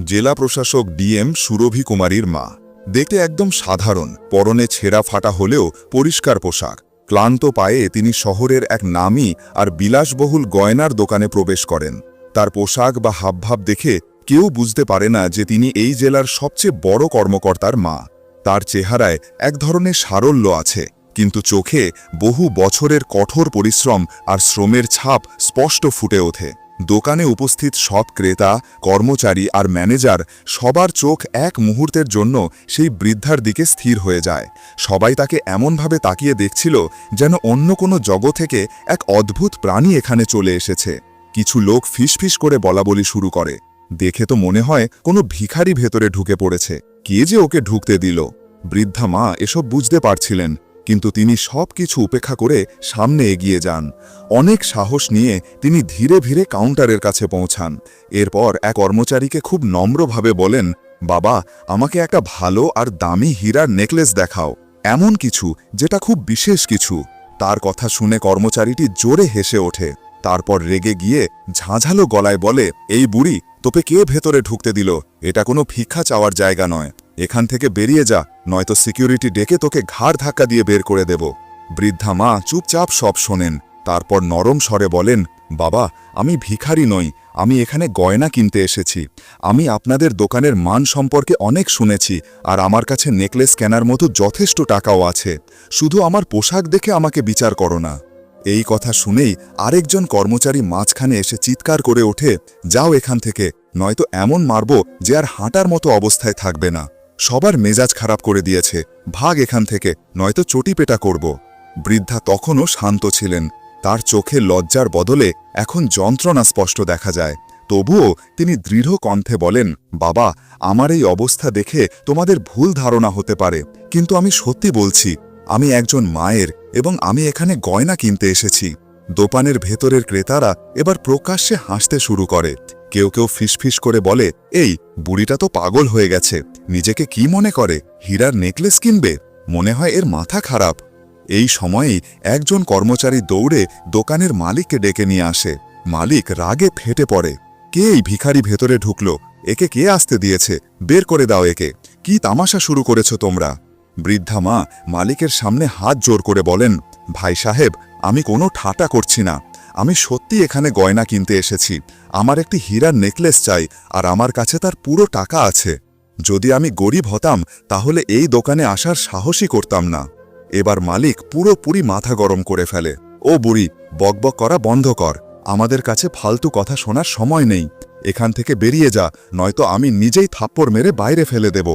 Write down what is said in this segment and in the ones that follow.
জেলা প্রশাসক ডিএম সুরভি কুমারীর মা। দেখতে একদম সাধারণ, পরনে ছেঁড়া ফাটা হলেও পরিষ্কার পোশাক। ক্লান্ত পায়ে তিনি শহরের এক নামী আর বিলাসবহুল গয়নার দোকানে প্রবেশ করেন। তার পোশাক বা হাবভাব দেখে কেউ বুঝতে পারে না যে তিনি এই জেলার সবচেয়ে বড় কর্মকর্তার মা। তার চেহারায় এক ধরনের সারল্য আছে, কিন্তু চোখে বহু বছরের কঠোর পরিশ্রম আর শ্রমের ছাপ স্পষ্ট ফুটে ওঠে। দোকানে উপস্থিত সব ক্রেতা, কর্মচারী আর ম্যানেজার সবার চোখ এক মুহূর্তের জন্য সেই বৃদ্ধার দিকে স্থির হয়ে যায়। সবাই তাকে এমনভাবে তাকিয়ে দেখছিল যেন অন্য কোনো জগৎ থেকে এক অদ্ভুত প্রাণী এখানে চলে এসেছে। কিছু লোক ফিসফিস করে বলাবলি শুরু করে। দেখে তো মনে হয় কোনো ভিখারি ভেতরে ঢুকে পড়েছে। কে যে ওকে ঢুকতে দিল? বৃদ্ধা মা এসব বুঝতে পারছিলেন। কিন্তু তিনি সব কিছু উপেক্ষা করে সামনে এগিয়ে যান। অনেক সাহস নিয়ে তিনি ধীরে ধীরে কাউন্টারের কাছে পৌঁছান। এরপর এক কর্মচারীকে খুব নম্রভাবে বলেন, বাবা, আমাকে একটা ভালো আর দামি হীরার নেকলেস দেখাও। এমন কিছু, যেটা খুব বিশেষ কিছু। তার কথা শুনে কর্মচারীটি জোরে হেসে ওঠে। তারপর রেগে গিয়ে ঝাঁঝালো গলায় বলে, এই বুড়ি তোপে কে ভেতরে ঢুকতে দিল? এটা কোনো ভিক্ষা চাওয়ার জায়গা নয়। এখান থেকে বেরিয়ে যা, নয়তো সিকিউরিটি ডেকে তোকে ঘাড় ধাক্কা দিয়ে বের করে দেব। বৃদ্ধা মা চুপচাপ সব শোনেন, তারপর নরম স্বরে বলেন, বাবা, আমি ভিখারি নই, আমি এখানে গয়না কিনতে এসেছি। আমি আপনাদের দোকানের মান সম্পর্কে অনেক শুনেছি, আর আমার কাছে নেকলেস কেনার মতো যথেষ্ট টাকাও আছে। শুধু আমার পোশাক দেখে আমাকে বিচার করো না। এই কথা শুনেই আরেকজন কর্মচারী মাঝখানে এসে চিৎকার করে ওঠে, যাও এখান থেকে, নয়তো এমন মারব যে আর হাঁটার মতো অবস্থায় থাকবে না। সবার মেজাজ খারাপ করে দিয়েছে। ভাগ এখান থেকে, নয়তো চটিপেটা করব। বৃদ্ধা তখনও শান্ত ছিলেন। তার চোখে লজ্জার বদলে এখন যন্ত্রণা স্পষ্ট দেখা যায়। তবুও তিনি দৃঢ় কণ্ঠে বলেন, বাবা, আমার এই অবস্থা দেখে তোমাদের ভুল ধারণা হতে পারে। কিন্তু আমি সত্যি বলছি, আমি একজন মায়ের এবং আমি এখানে গয়না কিনতে এসেছি। দোকানের ভেতরের ক্রেতারা এবার প্রকাশ্যে হাসতে শুরু করে। কেউ কেউ ফিসফিস করে বলে, এই, বুড়িটা তো পাগল হয়ে গেছে। নিজেকে কি মনে করে? হীরার নেকলেস কিনবে? মনে হয় এর মাথা খারাপ। এই সময়েই একজন কর্মচারী দৌড়ে দোকানের মালিককে ডেকে নিয়ে আসে। মালিক রাগে ফেটে পড়ে। কে এই ভিখারি ভেতরে ঢুকলো? একে কে আসতে দিয়েছে? বের করে দাও একে। কি তামাশা শুরু করেছ তোমরা? বৃদ্ধা মা, মালিকের সামনে হাত জোর করে বলেন, ভাই সাহেব, আমি কোনো ঠাটা করছি না। আমি সত্যি এখানে গয়না কিনতে এসেছি। আমার একটি হীরার নেকলেস চাই, আর আমার কাছে তার পুরো টাকা আছে। যদি আমি গরিব হতাম, তাহলে এই দোকানে আসার সাহসই করতাম না। এবার মালিক পুরোপুরি মাথা গরম করে ফেলে। ও বুড়ি, বকবক করা বন্ধ কর। আমাদের কাছে ফালতু কথা শোনার সময় নেই। এখান থেকে বেরিয়ে যা, নয়তো আমি নিজেই থাপ্পড় মেরে বাইরে ফেলে দেব।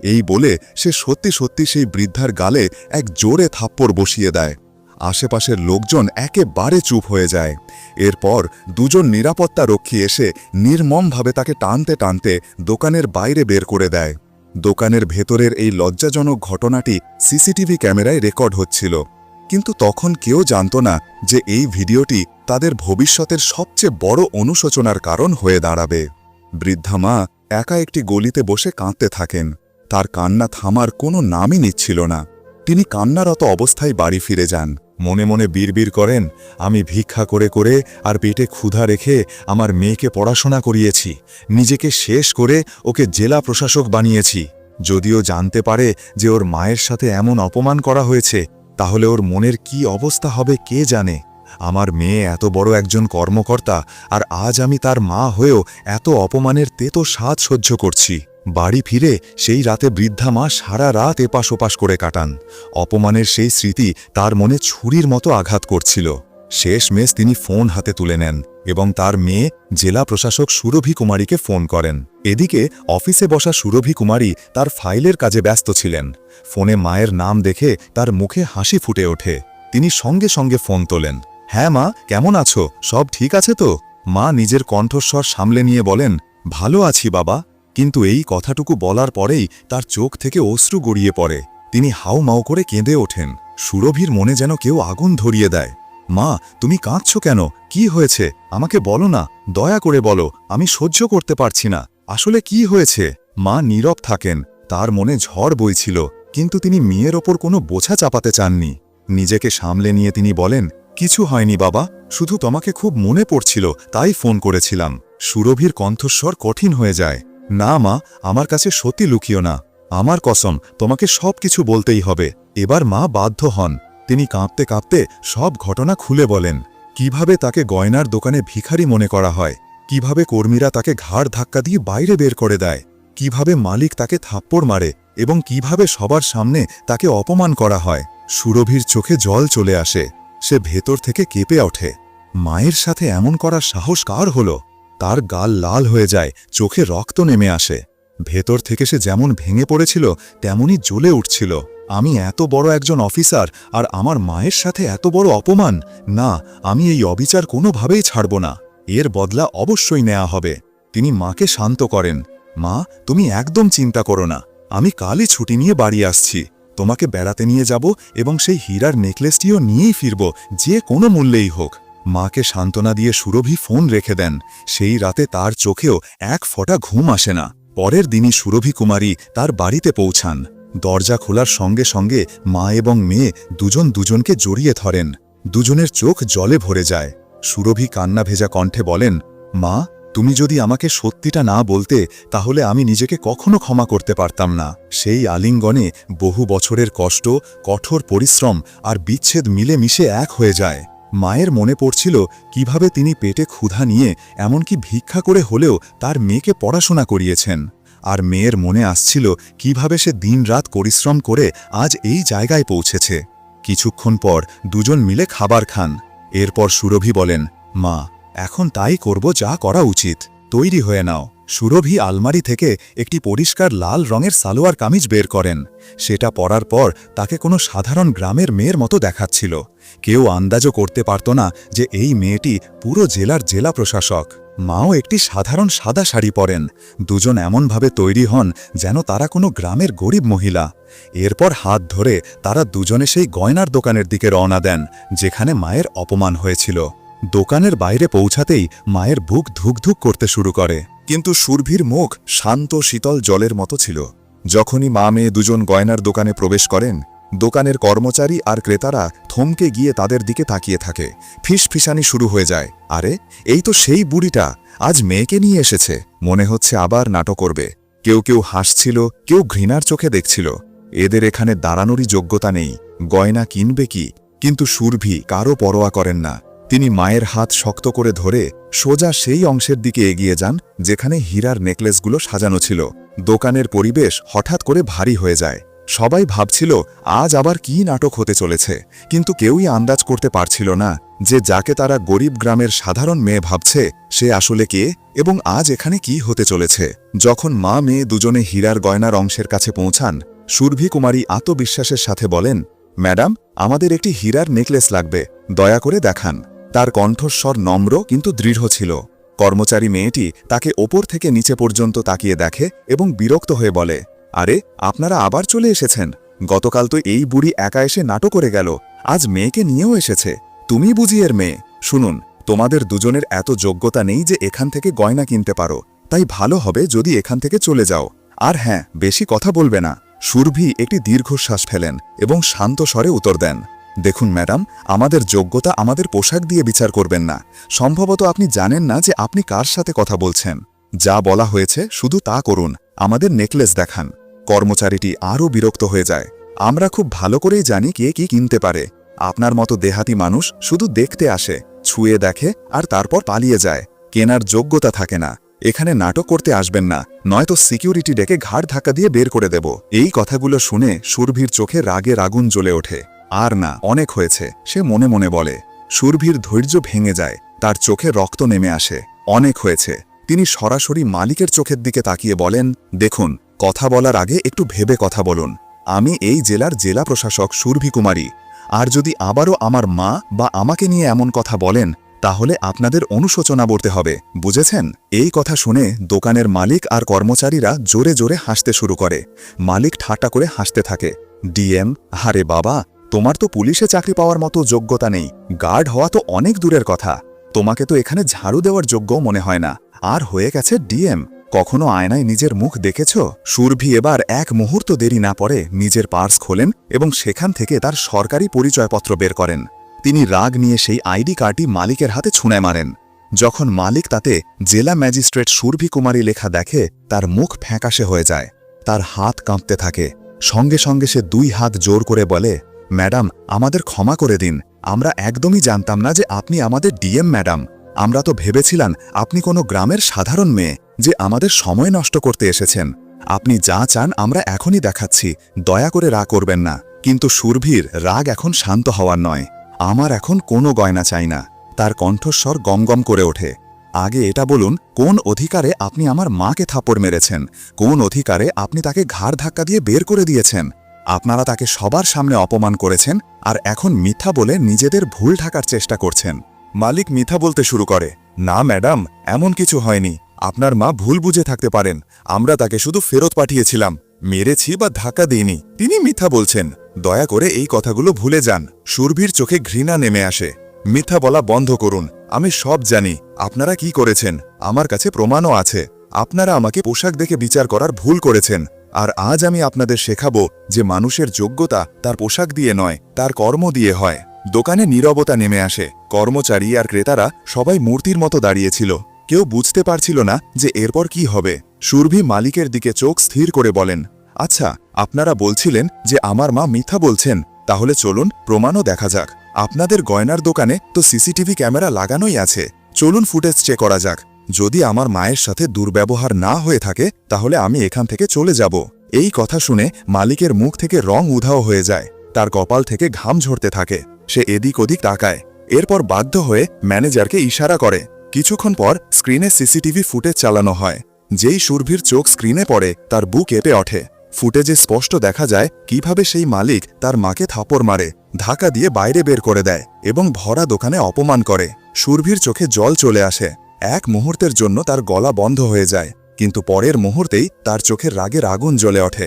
এই বলে সে সত্যি সত্যি সেই বৃদ্ধার গালে এক জোরে থাপ্পড় বসিয়ে দেয়। আশেপাশের লোকজন একেবারে চুপ হয়ে যায়। এরপর দুজন নিরাপত্তা রক্ষী এসে নির্মমভাবে তাকে টানতে টানতে দোকানের বাইরে বের করে দেয়। দোকানের ভেতরের এই লজ্জাজনক ঘটনাটি সিসিটিভি ক্যামেরায় রেকর্ড হচ্ছিল। কিন্তু তখন কেউ জানত না যে এই ভিডিওটি তাদের ভবিষ্যতের সবচেয়ে বড় অনুশোচনার কারণ হয়ে দাঁড়াবে। বৃদ্ধা মা একা একটি গলিতে বসে কাঁদতে থাকেন। তার কান্না থামার কোনো নামই নিচ্ছিল না। তিনি কান্নারত অবস্থায় বাড়ি ফিরে যান। মনে মনে বিড়বিড় করেন, আমি ভিক্ষা করে করে আর পেটে ক্ষুধা রেখে আমার মেয়েকে পড়াশোনা করিয়েছি, নিজেকে শেষ করে ওকে জেলা প্রশাসক বানিয়েছি। যদিও জানতে পারে যে ওর মায়ের সাথে এমন অপমান করা হয়েছে, তাহলে ওর মনের কি অবস্থা হবে কে জানে? আমার মেয়ে এত বড় একজন কর্মকর্তা, আর আজ আমি তার মা হয়েও এত অপমানের তেতো স্বাদ সহ্য করছি। বাড়ি ফিরে সেই রাতে বৃদ্ধা মা সারা রাত এপাশ ওপাশ করে কাটান। অপমানের সেই স্মৃতি তার মনে ছুরির মতো আঘাত করছিল। শেষ মেশ তিনি ফোন হাতে তুলে নেন এবং তার মেয়ে, জেলা প্রশাসক সুরভি কুমারীকে ফোন করেন। এদিকে অফিসে বসা সুরভি কুমারী তার ফাইলের কাজে ব্যস্ত ছিলেন। ফোনে মায়ের নাম দেখে তার মুখে হাসি ফুটে ওঠে। তিনি সঙ্গে সঙ্গে ফোন তোলেন। হ্যাঁ মা, কেমন আছো? সব ঠিক আছে তো? মা নিজের কণ্ঠস্বর সামলে নিয়ে বলেন, ভালো আছি বাবা। কিন্তু এই কথাটুকু বলার পরেই তার চোখ থেকে অশ্রু গড়িয়ে পড়ে। তিনি হাউ মাউ করে কেঁদে ওঠেন। সুরভির মনে যেন কেউ আগুন ধরিয়ে দেয়। মা, তুমি কাঁদছ কেন? কি হয়েছে? আমাকে বলো না। দয়া করে বলো, আমি সহ্য করতে পারছি না। আসলে কি হয়েছে? মা নীরব থাকেন। তার মনে ঝড় বইছিল, কিন্তু তিনি মেয়ের ওপর কোনো বোঝা চাপাতে চাননি। নিজেকে সামলে নিয়ে তিনি বলেন, কিছু হয়নি বাবা, শুধু তোমাকে খুব মনে পড়ছিল, তাই ফোন করেছিলাম। সুরভির কণ্ঠস্বর কঠিন হয়ে যায়। না, মা, আমার কাছে সত্যি লুকিও না। আমার কসম, তোমাকে সব কিছু বলতেই হবে। এবার মা বাধ্য হন। তিনি কাঁপতে কাঁপতে সব ঘটনা খুলে বলেন। কীভাবে তাকে গয়নার দোকানে ভিখারি মনে করা হয়? কীভাবে কর্মীরা তাকে ঘাড় ধাক্কা দিয়ে বাইরে বের করে দেয়? কীভাবে মালিক তাকে থাপ্পড় মারে? এবং কীভাবে সবার সামনে তাকে অপমান করা হয়? সুরভির চোখে জল চলে আসে। সে ভেতর থেকে কেঁপে ওঠে। মায়ের সাথে এমন করার সাহস কার হলো? তার গাল লাল হয়ে যায়, চোখে রক্ত নেমে আসে। ভেতর থেকে সে যেমন ভেঙে পড়েছিল, তেমনই জ্বলে উঠছিল। আমি এত বড় একজন অফিসার, আর আমার মায়ের সাথে এত বড় অপমান? না, আমি এই অবিচার কোনোভাবেই ছাড়ব না। এর বদলা অবশ্যই নেওয়া হবে। তিনি মাকে শান্ত করেন, মা, তুমি একদম চিন্তা করো না। আমি কালই ছুটি নিয়ে বাড়ি আসছি। তোমাকে বেড়াতে নিয়ে যাব এবং সেই হীরার নেকলেসটিও নিয়েই ফিরব, যে কোনো মূল্যেই হোক। মাকে সান্ত্বনা দিয়ে সুরভি ফোন রেখে দেন। সেই রাতে তার চোখেও এক ফোঁটা ঘুম আসে না। পরের দিনই সুরভি কুমারী তার বাড়িতে পৌঁছান। দরজা খোলার সঙ্গে সঙ্গে মা এবং মেয়ে দুজন দুজনকে জড়িয়ে ধরেন। দুজনের চোখ জলে ভরে যায়। সুরভি কান্না ভেজা কণ্ঠে বলেন, মা, তুমি যদি আমাকে সত্যিটা না বলতে, তাহলে আমি নিজেকে কখনো ক্ষমা করতে পারতাম না। সেই আলিঙ্গনে বহু বছরের কষ্ট, কঠোর পরিশ্রম আর বিচ্ছেদ মিলে মিশে এক হয়ে যায়। মায়ের মনে পড়ছিল কীভাবে তিনি পেটে ক্ষুধা নিয়ে এমনকি ভিক্ষা করে হলেও তার মেয়েকে পড়াশোনা করিয়েছেন। আর মেয়ের মনে আসছিল কীভাবে সে দিনরাত পরিশ্রম করে আজ এই জায়গায় পৌঁছেছে। কিছুক্ষণ পর দুজন মিলে খাবার খান। এরপর সুরভি বলেন, মা, এখন তাই করব যা করা উচিত। তৈরি হয়ে নাও। সুরভি আলমারি থেকে একটি পরিষ্কার লাল রঙের সালোয়ার কামিজ বের করেন। সেটা পরার পর তাকে কোনো সাধারণ গ্রামের মেয়ের মতো দেখাচ্ছিল। কেউ আন্দাজও করতে পারত না যে এই মেয়েটি পুরো জেলার জেলা প্রশাসক। মাও একটি সাধারণ সাদা শাড়ি পরেন। দুজন এমনভাবে তৈরি হন যেন তারা কোনো গ্রামের গরিব মহিলা। এরপর হাত ধরে তারা দুজনে সেই গয়নার দোকানের দিকে রওনা দেন, যেখানে মায়ের অপমান হয়েছিল। দোকানের বাইরে পৌঁছাতেই মায়ের বুক ধুকধুক করতে শুরু করে। কিন্তু সুরভির মুখ শান্ত, শীতল জলের মতো ছিল। যখনই মা মেয়ে দুজন গয়নার দোকানে প্রবেশ করেন দোকানের কর্মচারী আর ক্রেতারা থমকে গিয়ে তাদের দিকে তাকিয়ে থাকে। ফিসফিসানি শুরু হয়ে যায়। আরে, এই তো সেই বুড়িটা। আজ মেয়েকে নিয়ে এসেছে। মনে হচ্ছে আবার নাটক করবে। কেউ কেউ হাসছিল, কেউ ঘৃণার চোখে দেখছিল। এদের এখানে দাঁড়ানোরই যোগ্যতা নেই। গয়না কিনবে কি? কিন্তু সুরভি কারও পরোয়া করেন না। তিনি মায়ের হাত শক্ত করে ধরে সোজা সেই অংশের দিকে এগিয়ে যান, যেখানে হীরার নেকলেসগুলো সাজানো ছিল। দোকানের পরিবেশ হঠাৎ করে ভারী হয়ে যায়। সবাই ভাবছিল, আজ আবার কি নাটক হতে চলেছে। কিন্তু কেউই আন্দাজ করতে পারছিল না যে যাকে তারা গরিব গ্রামের সাধারণ মেয়ে ভাবছে, সে আসলে কে এবং আজ এখানে কি হতে চলেছে। যখন মা মেয়ে দুজনে হীরার গয়নার অংশের কাছে পৌঁছান সুরভি কুমারী আত্মবিশ্বাসের সাথে বলেন, ম্যাডাম, আমাদের একটি হীরার নেকলেস লাগবে, দয়া করে দেখান। তার কণ্ঠস্বর নম্র কিন্তু দৃঢ় ছিল। কর্মচারী মেয়েটি তাকে ওপর থেকে নিচে পর্যন্ত তাকিয়ে দেখে এবং বিরক্ত হয়ে বলে আরে, আপনারা আবার চলে এসেছেন। গতকাল তো এই বুড়ি একা এসে নাটক করে গেল। আজ মেয়েকে নিয়েও এসেছে। তুমি বুঝি এর মেয়ে। শুনুন, তোমাদের দুজনের এত যোগ্যতা নেই যে এখান থেকে গয়না কিনতে পারো। তাই ভালো হবে যদি এখান থেকে চলে যাও। আর হ্যাঁ বেশি কথা বলবে না। সুরভি একটি দীর্ঘশ্বাস ফেলেন এবং শান্ত স্বরে উত্তর দেন, দেখুন ম্যাডাম, আমাদের যোগ্যতা আমাদের পোশাক দিয়ে বিচার করবেন না। সম্ভবত আপনি জানেন না যে আপনি কার সাথে কথা বলছেন। যা বলা হয়েছে শুধু তা করুন। আমাদের নেকলেস দেখান। কর্মচারীটি আরও বিরক্ত হয়ে যায়। আমরা খুব ভালো করেই জানি কে কি কিনতে পারে। আপনার মতো দেহাতি মানুষ শুধু দেখতে আসে, ছুঁয়ে দেখে আর তারপর পালিয়ে যায়। কেনার যোগ্যতা থাকে না। এখানে নাটক করতে আসবেন না, নয়তো সিকিউরিটি ডেকে ঘাড় ধাক্কা দিয়ে বের করে দেব। এই কথাগুলো শুনে সুরভির চোখে রাগের আগুন জ্বলে ওঠে। আর না, অনেক হয়েছে, সে মনে মনে বলে। সুরভির ধৈর্য ভেঙে যায়, তার চোখে রক্ত নেমে আসে। অনেক হয়েছে। তিনি সরাসরি মালিকের চোখের দিকে তাকিয়ে বলেন, দেখুন, কথা বলার আগে একটু ভেবে কথা বলুন। আমি এই জেলার জেলা প্রশাসক সুরভি কুমারী। আর যদি আবারও আমার মা বা আমাকে নিয়ে এমন কথা বলেন, তাহলে আপনাদের অনুশোচনা বলতে হবে, বুঝেছেন? এই কথা শুনে দোকানের মালিক আর কর্মচারীরা জোরে জোরে হাসতে শুরু করে। মালিক ঠাট্টা করে হাসতে থাকে। ডিএম হারে বাবা, তোমার তো পুলিশে চাকরি পাওয়ার মতো যোগ্যতা নেই। গার্ড হওয়া তো অনেক দূরের কথা। তোমাকে তো এখানে ঝাড়ু দেওয়ার যোগ্যও মনে হয় না। আর হয়ে গেছে ডিএম। কখনো আয়নায় নিজের মুখ দেখেছ? সুরভি এবার এক মুহূর্ত দেরি না পরে নিজের পার্স খোলেন এবং সেখান থেকে তার সরকারি পরিচয়পত্র বের করেন। তিনি রাগ নিয়ে সেই আইডি কার্ডটি মালিকের হাতে ছুঁড়ে মারেন। যখন মালিক তাতে জেলা ম্যাজিস্ট্রেট সুরভি কুমারী লেখা দেখে, তার মুখ ফ্যাঁকাশে হয়ে যায়। তার হাত কাঁপতে থাকে। সঙ্গে সঙ্গে সে দুই হাত জোর করে বলে ম্যাডাম, আমাদের ক্ষমা করে দিন। আমরা একদমই জানতাম না যে আপনি আমাদের ডিএম ম্যাডাম। আমরা তো ভেবেছিলাম আপনি কোনো গ্রামের সাধারণ মেয়ে যে আমাদের সময় নষ্ট করতে এসেছেন। আপনি যা চান আমরা এখনই দেখাচ্ছি, দয়া করে রাগ করবেন না। কিন্তু সুরভির, রাগ এখন শান্ত হওয়ার নয়। আমার এখন কোনো গয়না চাই না। তার কণ্ঠস্বর গমগম করে ওঠে। আগে এটা বলুন, কোন অধিকারে আপনি আমার মাকে থাপড় মেরেছেন? কোন অধিকারে আপনি তাকে ঘাড় ধাক্কা দিয়ে বের করে দিয়েছেন? আপনারা তাকে সবার সামনে অপমান করেছেন আর এখন মিথ্যা বলে নিজেদের ভুল ঢাকার চেষ্টা করছেন। মালিক মিথ্যা বলতে শুরু করে, না, ম্যাডাম, এমন কিছু হয়নি। আপনার মা ভুল বুঝে থাকতে পারেন। আমরা তাকে শুধু ফেরত পাঠিয়েছিলাম। মেরেছি বা ধাক্কা দিইনি। তিনি মিথ্যা বলছেন। দয়া করে এই কথাগুলো ভুলে যান। সুরভির চোখে ঘৃণা নেমে আসে। মিথ্যা বলা বন্ধ করুন। আমি সব জানি। আপনারা কি করেছেন? আমার কাছে প্রমাণও আছে। আপনারা আমাকে পোশাক দেখে বিচার করার ভুল করেছেন। আর আজ আমি আপনাদের শেখাব যে মানুষের যোগ্যতা তার পোশাক দিয়ে নয়, তার কর্ম দিয়ে হয়। দোকানে নীরবতা নেমে আসে। কর্মচারী আর ক্রেতারা সবাই মূর্তির মতো দাঁড়িয়েছিল। কেউ বুঝতে পারছিল না যে এরপর কি হবে। সুরভি মালিকের দিকে চোখ স্থির করে বলেন আচ্ছা আপনারা বলছিলেন যে আমার মা মিথ্যা বলছেন। তাহলে চলুন, প্রমাণও দেখা যাক। আপনাদের গয়নার দোকানে তো সিসিটিভি ক্যামেরা লাগানোই আছে। চলুন ফুটেজ চেক করা যাক। যদি আমার মায়ের সাথে দুর্ব্যবহার না হয়ে থাকে, তাহলে আমি এখান থেকে চলে যাব। এই কথা শুনে মালিকের মুখ থেকে রং উধাও হয়ে যায়। তার কপাল থেকে ঘাম ঝরতে থাকে। সে এদিক ওদিক তাকায়। এরপর বাধ্য হয়ে ম্যানেজারকে ইশারা করে। কিছুক্ষণ পর স্ক্রিনে সিসিটিভি ফুটেজ চালানো হয়। যেই সুরভির চোখ স্ক্রিনে পড়ে, তার বুক কেঁপে ওঠে। ফুটেজে স্পষ্ট দেখা যায় কীভাবে সেই মালিক তার মাকে থাপড় মারে, ধাক্কা দিয়ে বাইরে বের করে দেয় এবং ভরা দোকানে অপমান করে। সুরভির চোখে জল চলে আসে। এক মুহূর্তের জন্য তার গলা বন্ধ হয়ে যায়, কিন্তু পরের মুহূর্তেই তার চোখের রাগের আগুন জ্বলে ওঠে।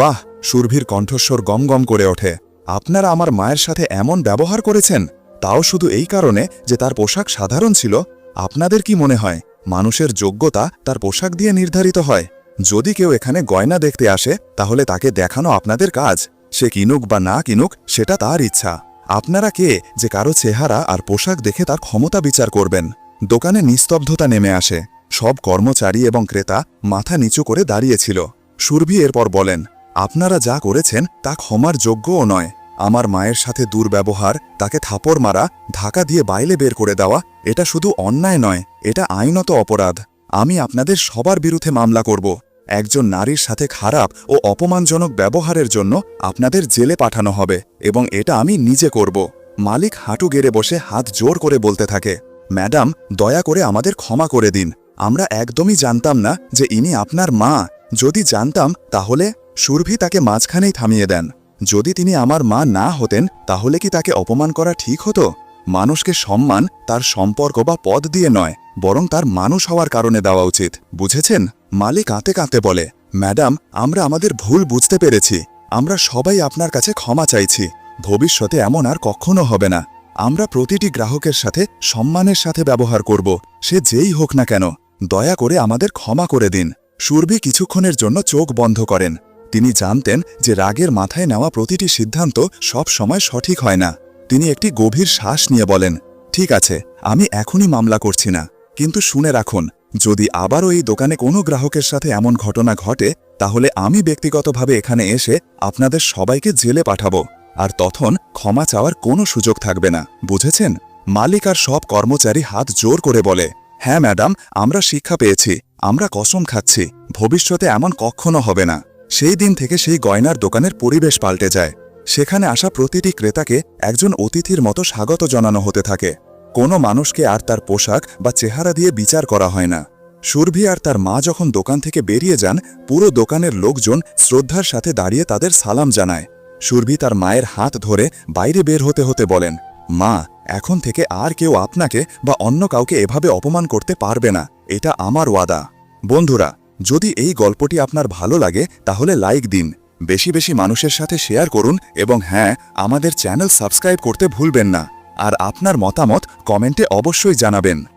বাহ, সুরভির কণ্ঠস্বর গমগম করে ওঠে। আপনারা আমার মায়ের সাথে এমন ব্যবহার করেছেন? তাও শুধু এই কারণে যে তার পোশাক সাধারণ ছিল? আপনাদের কি মনে হয়? মানুষের যোগ্যতা তার পোশাক দিয়ে নির্ধারিত হয়। যদি কেউ এখানে গয়না দেখতে আসে, তাহলে তাকে দেখানো আপনাদের কাজ। সে কিনুক বা না কিনুক, সেটা তার ইচ্ছা। আপনারা কে যে কারও চেহারা আর পোশাক দেখে তার ক্ষমতা বিচার করবেন? দোকানে নিস্তব্ধতা নেমে আসে। সব কর্মচারী এবং ক্রেতা মাথা নিচু করে দাঁড়িয়েছিল। সুরভি এরপর বলেন, আপনারা যা করেছেন তা ক্ষমার যোগ্যও নয়। আমার মায়ের সাথে দুর্ব্যবহার, তাকে থাপড় মারা ধাকা দিয়ে বাইলে বের করে দেওয়া, এটা শুধু অন্যায় নয়, এটা আইনত অপরাধ। আমি আপনাদের সবার বিরুদ্ধে মামলা করব। একজন নারীর সাথে খারাপ ও অপমানজনক ব্যবহারের জন্য আপনাদের জেলে পাঠানো হবে এবং এটা আমি নিজে করব। মালিক হাঁটু গেড়ে বসে হাত জোর করে বলতে থাকে। ম্যাডাম, দয়া করে আমাদের ক্ষমা করে দিন। আমরা একদমই জানতাম না যে ইনি আপনার মা। যদি জানতাম, তাহলে সুরভি তাকে মাঝখানেই থামিয়ে দেন। যদি তিনি আমার মা না হতেন, তাহলে কি তাকে অপমান করা ঠিক হতো? মানুষকে সম্মান তার সম্পর্ক বা পদ দিয়ে নয়, বরং তার মানুষ হওয়ার কারণে দেওয়া উচিত। বুঝেছেন? মালিক কাঁতে কাঁতে বলে, ম্যাডাম, আমরা আমাদের ভুল বুঝতে পেরেছি। আমরা সবাই আপনার কাছে ক্ষমা চাইছি। ভবিষ্যতে এমন আর কখনো হবে না। আমরা প্রতিটি গ্রাহকের সাথে সম্মানের সাথে ব্যবহার করব, সে যেই হোক না কেন। দয়া করে আমাদের ক্ষমা করে দিন। সুরভি কিছুক্ষণের জন্য চোখ বন্ধ করেন। তিনি জানতেন যে রাগের মাথায় নেওয়া প্রতিটি সিদ্ধান্ত সব সময় সঠিক হয় না। তিনি একটি গভীর শ্বাস নিয়ে বলেন, ঠিক আছে, আমি এখনই মামলা করছি না। কিন্তু শুনে রাখুন, যদি আবারও এই দোকানে কোনো গ্রাহকের সাথে এমন ঘটনা ঘটে, তাহলে আমি ব্যক্তিগতভাবে এখানে এসে আপনাদের সবাইকে জেলে পাঠাবো। আর তখন ক্ষমা চাওয়ার কোনো সুযোগ থাকবে না, বুঝেছেন? মালিক আর সব কর্মচারী হাত জোর করে বলে হ্যাঁ ম্যাডাম, আমরা শিক্ষা পেয়েছি, আমরা কসম খাচ্ছি, ভবিষ্যতে এমন কখনো হবে না। সেই দিন থেকে সেই গয়নার দোকানের পরিবেশ পাল্টে যায়। সেখানে আসা প্রতিটি ক্রেতাকে একজন অতিথির মতো স্বাগত জানানো হতে থাকে। কোনো মানুষকে আর তার পোশাক বা চেহারা দিয়ে বিচার করা হয় না। সুরভি আর তার মা যখন দোকান থেকে বেরিয়ে যান, পুরো দোকানের লোকজন শ্রদ্ধার সাথে দাঁড়িয়ে তাদের সালাম জানায়। সুরভি তার মায়ের হাত ধরে বাইরে বের হতে হতে বলেন, মা, এখন থেকে আর কেউ আপনাকে বা অন্য কাউকে এভাবে অপমান করতে পারবে না। এটা আমার ওয়াদা। বন্ধুরা, যদি এই গল্পটি আপনার ভালো লাগে, তাহলে লাইক দিন। বেশি বেশি মানুষের সাথে শেয়ার করুন এবং হ্যাঁ আমাদের চ্যানেল সাবস্ক্রাইব করতে ভুলবেন না। আর আপনার মতামত কমেন্টে অবশ্যই জানাবেন।